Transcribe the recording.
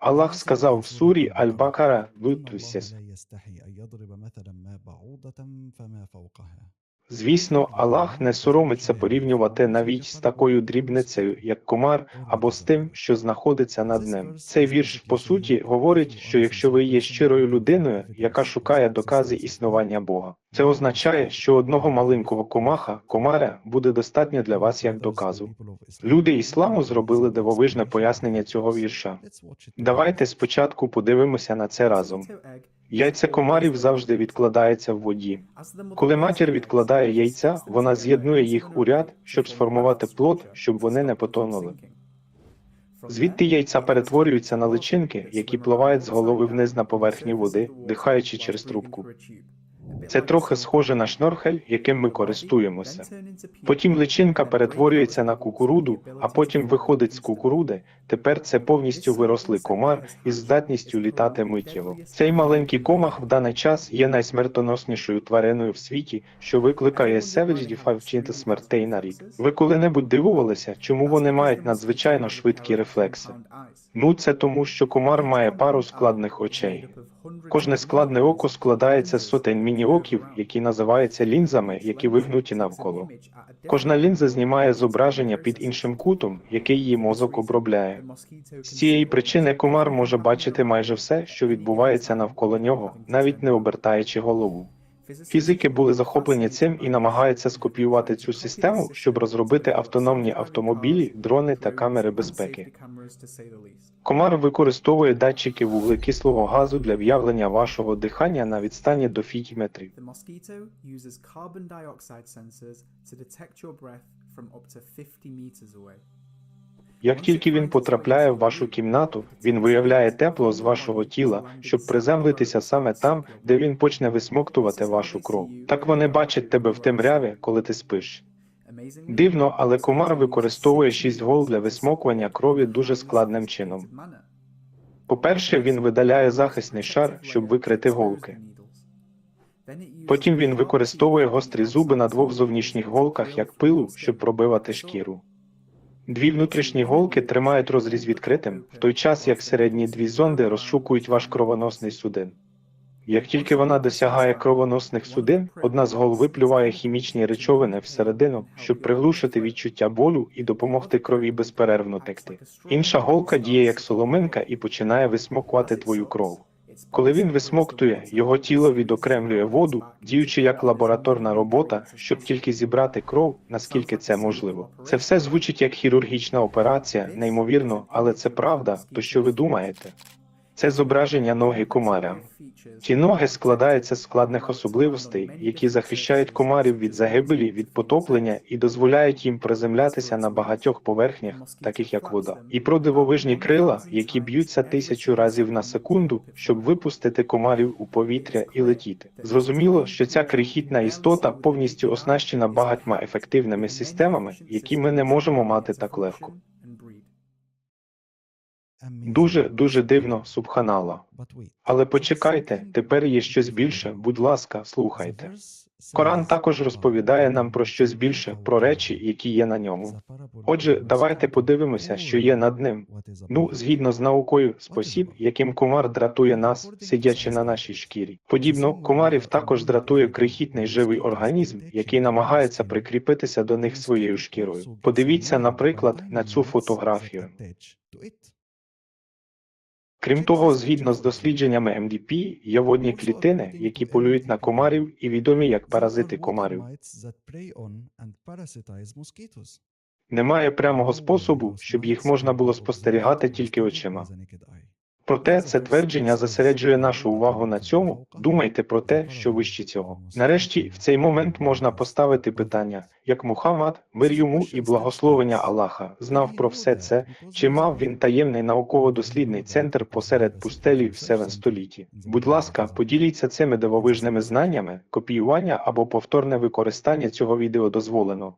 Аллах сказал в суре Аль-Бакара, 86, Звісно, Аллах не соромиться порівнювати навіть з такою дрібницею, як комар, або з тим, що знаходиться над ним. Цей вірш, по суті, говорить, що якщо ви є щирою людиною, яка шукає докази існування Бога, це означає, що одного маленького комаха, комаря, буде достатньо для вас як доказу. Люди ісламу зробили дивовижне пояснення цього вірша. Давайте спочатку подивимося на це разом. Яйце комарів завжди відкладається в воді. Коли матір відкладає яйця, вона з'єднує їх у ряд, щоб сформувати плод, щоб вони не потонули. Звідти яйця перетворюються на личинки, які пливають з голови вниз на поверхні води, дихаючи через трубку. Це трохи схоже на шнорхель, яким ми користуємося. Потім личинка перетворюється на кукуруду, а потім виходить з кукуруди. Тепер це повністю вирослий комар із здатністю літати миттєво. Цей маленький комах в даний час є найсмертоноснішою твариною в світі, що викликає 75 вчинити смертей на рік. Ви коли-небудь дивувалися, чому вони мають надзвичайно швидкі рефлекси? Ну, це тому, що комар має пару складних очей. Кожне складне око складається з сотень міні-оків, які називаються лінзами, які вигнуті навколо. Кожна лінза знімає зображення під іншим кутом, який її мозок обробляє. З цієї причини комар може бачити майже все, що відбувається навколо нього, навіть не обертаючи голову. Фізики були захоплені цим і намагаються скопіювати цю систему, щоб розробити автономні автомобілі, дрони та камери безпеки. Комар використовує датчики вуглекислого газу для виявлення вашого дихання на відстані до фіті метрів. The mosquito uses carbon dioxide sensors to detect your breath from up to 50 meters away. Як тільки він потрапляє в вашу кімнату, він виявляє тепло з вашого тіла, щоб приземлитися саме там, де він почне висмоктувати вашу кров. Так вони бачать тебе в темряві, коли ти спиш. Дивно, але комар використовує шість гол для висмокування крові дуже складним чином. По-перше, він видаляє захисний шар, щоб викрити голки. Потім він використовує гострі зуби на двох зовнішніх голках, як пилу, щоб пробивати шкіру. Дві внутрішні голки тримають розріз відкритим, в той час як середні дві зонди розшукують ваш кровоносний судин. Як тільки вона досягає кровоносних судин, одна з гол виплюває хімічні речовини всередину, щоб приглушити відчуття болю і допомогти крові безперервно текти. Інша голка діє як соломинка і починає висмокувати твою кров. Коли він висмоктує, його тіло відокремлює воду, діючи як лабораторна робота, щоб тільки зібрати кров, наскільки це можливо. Це все звучить як хірургічна операція, неймовірно, але це правда. То що ви думаєте? Це зображення ноги комаря. Ці ноги складаються з складних особливостей, які захищають комарів від загибелі, від потоплення і дозволяють їм приземлятися на багатьох поверхнях, таких як вода, і про дивовижні крила, які б'ються тисячу разів на секунду, щоб випустити комарів у повітря і летіти. Зрозуміло, що ця крихітна істота повністю оснащена багатьма ефективними системами, які ми не можемо мати так легко. Дуже дуже дивно, субханала. Але почекайте, тепер є щось більше. Будь ласка, слухайте. Коран також розповідає нам про щось більше, про речі, які є на ньому. Отже, давайте подивимося, що є над ним. Ну, згідно з наукою, спосіб, яким комар дратує нас, сидячи на нашій шкірі. Подібно, комарів також дратує крихітний живий організм, який намагається прикріпитися до них своєю шкірою. Подивіться, наприклад, на цю фотографію. Крім того, згідно з дослідженнями МДП, є водні клітини, які полюють на комарів і відомі як паразити комарів. Немає прямого способу, щоб їх можна було спостерігати тільки очима. Проте це твердження зосереджує нашу увагу на цьому. Думайте про те, що вище цього. Нарешті, в цей момент можна поставити питання, як Мухаммад, мир йому і благословення Аллаха, знав про все це, чи мав він таємний науково-дослідний центр посеред пустелі в 7 столітті. Будь ласка, поділіться цими дивовижними знаннями, копіювання або повторне використання цього відео дозволено.